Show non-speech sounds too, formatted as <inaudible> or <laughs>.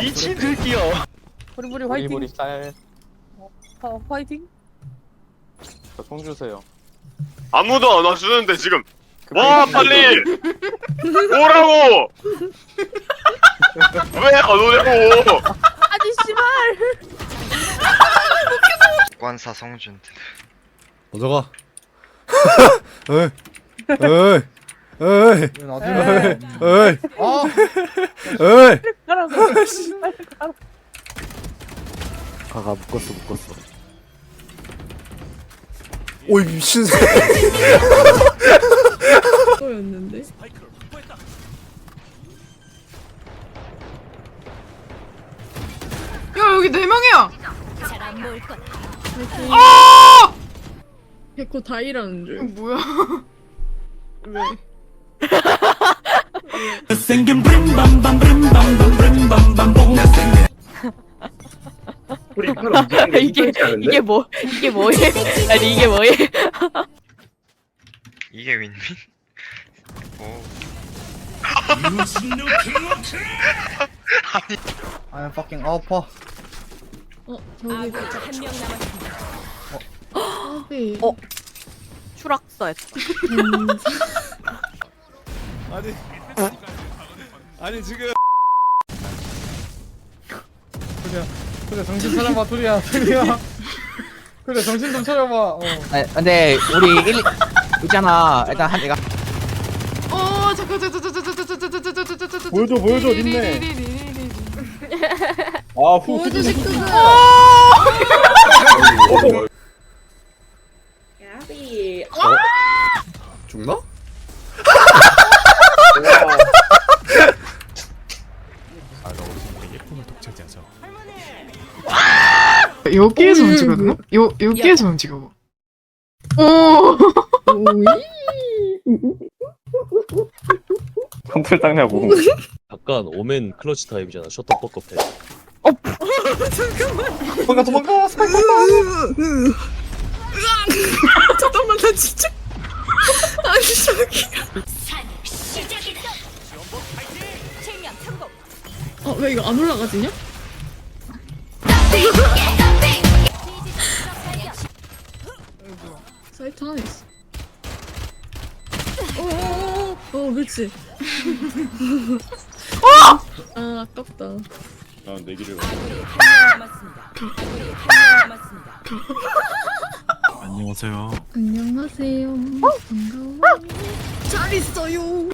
미친 새끼야. 보리보리 화이팅. 보리보리 쌀. 화, 화이팅. 저총 주세요. 아무도 안 와주는데 지금 그와 빨리 오라고 <laughs> 왜 안 오냐고 아니 씨발. 관사 성준 먼저 가. <laughs> 에이, 에이, 에이, 나중에 에이, 아 에이. 가라고. 가가 묶었어 묶었어. 오이 미친 새. 또였는데. 야 여기 네 명이야. 백호 다이라는 이거 줄. 뭐야? 왜? 이게 이게 뭐 이게 뭐예? 아니 이게 뭐예? 이게 윈윈? 오 I'm fucking awful. 어, 어, 어, 추락사했어. 아니, 아니 지금. 그래 그래 정신 차려봐 둘이야 둘이야 그래 정신 좀 차려봐 어. 아 근데 우리 1 있잖아. 일단 한 내가 어 잠깐 잠깐 잠깐 잠깐 잠깐 잠깐 잠깐 잠깐 잠깐 보여줘, 보여줘, 린네. 아 후 보여줘 식구들. 죽 여기에서 움직였나? 요 여기에서 움직여. 오. 컨트롤 땅냐고. 약간 오멘 클러치 타입이잖아. 셔터버커 패. 도망가 도망가. <laughs> 잠깐만 나 진짜. 아니 저기. 어 왜 이거 안 올라가지냐? 탄환이 오오오오, 어, 어, 어, 어 그렇지. <laughs> 어! 아, 아깝다. 난 내기를 남았습니다. 안녕하세요. 안녕하세요. 반가워. 잘 있어요.